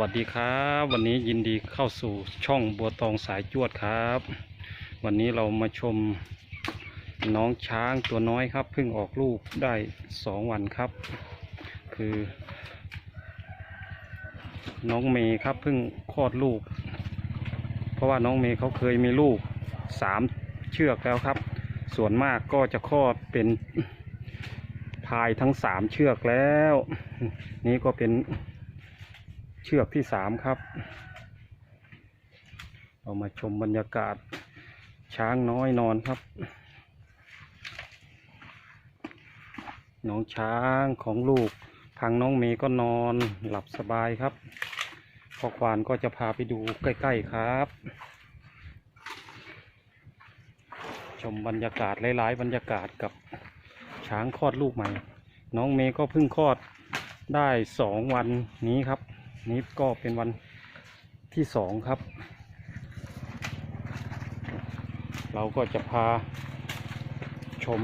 วัสดีครับ วันนี้ยินดีเข้าสู่ช่องบัวตองสายจวดครับ วันนี้เรามาชมน้องช้างตัวน้อยครับเพิ่งออกลูกได้สองวันครับ คือ น้องเมย์ครับเพิ่งคลอดลูก เพราะว่าน้องเมย์เขาเคยมีลูกสามเชือกแล้วครับ ส่วนมากก็จะคลอดเป็นพายทั้งสามเชือกแล้ว นี่ก็เป็น เชือกที่สามครับ เรามาชมบรรยากาศช้างน้อยนอนครับ น้องช้างของลูกทางน้องเมย์ก็นอนหลับสบายครับพอควานก็จะพาไปดูใกล้ๆครับ ชมบรรยากาศหลายๆ บรรยากาศกับช้างคลอดลูกใหม่ น้องเมย์ก็เพิ่งคลอดได้สองวันนี้ครับ นี้ก็เป็นวันที่สองครับ เราก็จะพาชม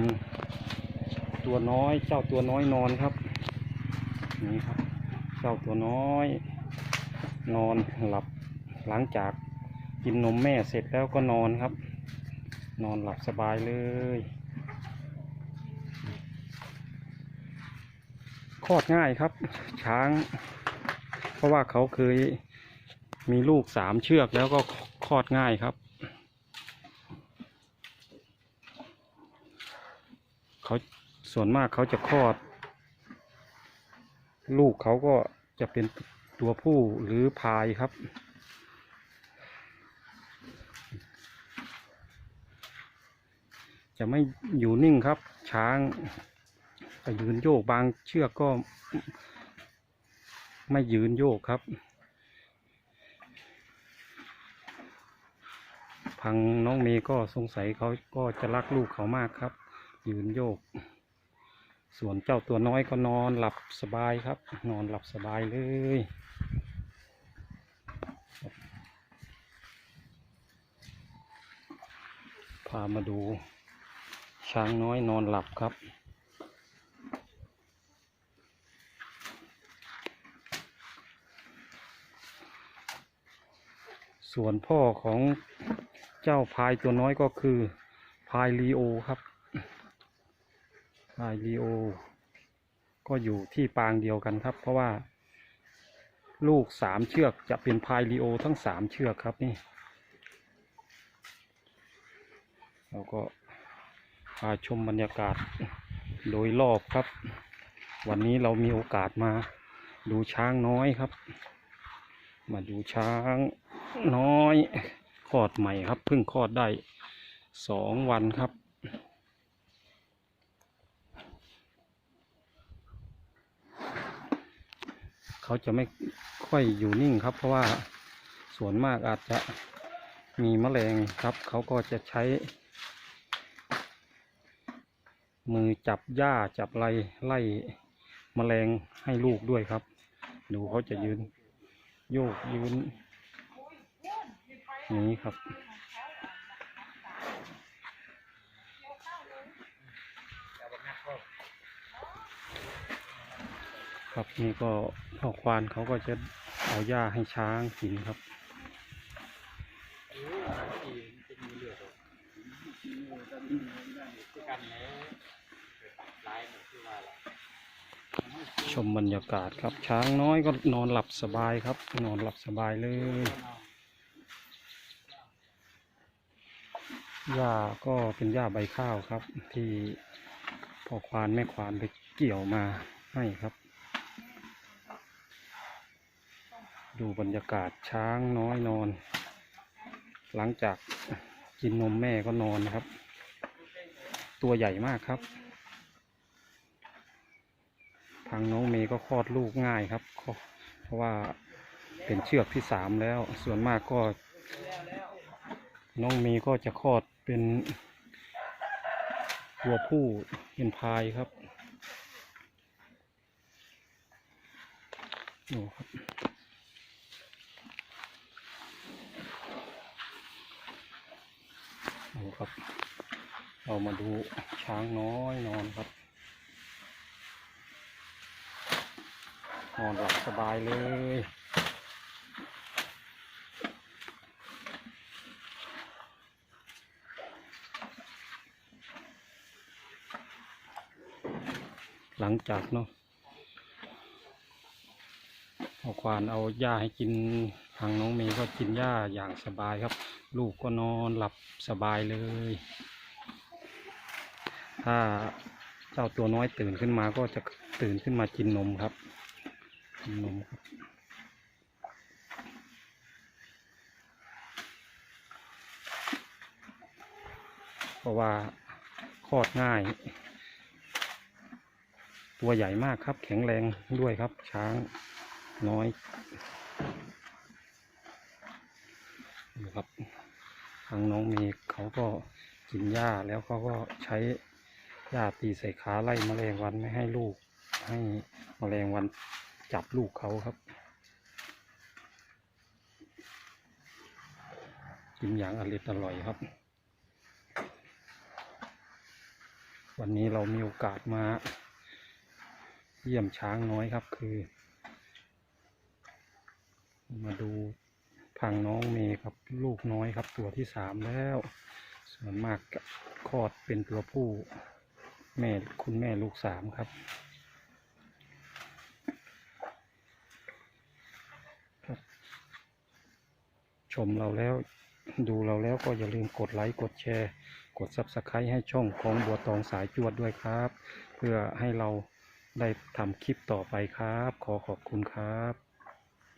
ตัวน้อยเจ้าตัวน้อยนอนครับ นี่ครับ เจ้าตัวน้อย นอนหลับหลังจากกินนมแม่เสร็จแล้วก็นอนครับ นอนหลับสบายเลยคลอดง่ายครับ ช้าง เพราะว่าเขาเคยมีลูกสามเชือกแล้วก็คลอดง่ายครับ เขาส่วนมากเขาจะคลอด ลูกเขาก็จะเป็นตัวผู้หรือพายครับ จะไม่อยู่นิ่งครับ ช้างจะยืนโยกบางเชือกก็ ไม่ยืนโยกครับ พังน้องเมย์ก็สงสัยเขาก็จะรักลูกเขามากครับ ยืนโยก ส่วนเจ้าตัวน้อยก็นอนหลับสบายครับ นอนหลับสบายเลยพามาดู ช้างน้อยนอนหลับครับ ส่วนพ่อของเจ้าพายตัวน้อยก็คือพายลีโอครับพายลีโอ ก็อยู่ที่ปางเดียวกันครับ เพราะว่าลูกสามเชือกจะเป็นพายลีโอทั้งสามเชือกครับนี่เราก็พาชมบรรยากาศโดยรอบครับ วันนี้เรามีโอกาสมาดูช้างน้อยครับ มาดูช้าง น้อยคลอดใหม่ครับเพิ่งคลอดได้สองวันครับเขาจะไม่ค่อยอยู่นิ่งครับ เพราะว่าส่วนมากอาจจะมีแมลงครับ เขาก็จะใช้ มือจับหญ้าจับไรไล่แมลงให้ลูกด้วยครับ ดูเขาจะยืน โยกยืน อย่างนี้ครับ ครับนี่ก็พ่อควานเขาก็จะเอาหญ้าให้ช้างกินครับชมบรรยากาศครับ ช้างน้อยก็นอนหลับสบายครับ นอนหลับสบายเลย หญ้าก็เป็นหญ้าใบข้าวครับ ที่พ่อควานแม่ควานไปเกี่ยวมาให้ครับ ดูบรรยากาศช้างน้อยนอน หลังจากกินนมแม่ก็นอนนะครับ ตัวใหญ่มากครับทางน้องเมย์ก็คลอดลูกง่ายครับ เพราะว่าเป็นเชือกที่สามแล้ว ส่วนมากก็ น้องเมย์ก็จะคลอด เป็นตัวผู้เป็นพายครับดูครับ ดูครับ เรามาดูช้างน้อยนอนครับ นอนหลับสบายเลย หลังจากเนาะเอาควานเอาหญ้าให้กินทางน้องเมย์ก็กินหญ้าอย่างสบายครับ ลูกก็นอนหลับสบายเลย ถ้าเจ้าตัวน้อยตื่นขึ้นมาก็จะตื่นขึ้นมากินนมครับกินนมครับเพราะว่าคลอดง่าย ตัวใหญ่มากครับ แข็งแรงด้วยครับ ช้างน้อยนี่ครับทางน้องเมย์เขาก็กินหญ้าแล้วเขาก็ใช้หญ้าตีใส่ขาไล่แมลงวันไม่ให้ลูก ให้แมลงวันจับลูกเขาครับ กินอย่างอร่อยอร่อยครับ วันนี้เรามีโอกาสมา เยี่ยมช้างน้อยครับคือ มาดูพังน้องเมย์ครับ ลูกน้อยครับ ตัวที่สามแล้ว ส่วนมากคลอดเป็นตัวผู้ แม่คุณแม่ลูกสามครับครับชมเราแล้วดูเราแล้วก็อย่าลืมกดไลค์กดแชร์ กด Subscribe ให้ช่องของบัวตองสายจวดด้วยครับ เพื่อให้เรา ได้ทำคลิปต่อไปครับ ขอขอบคุณครับ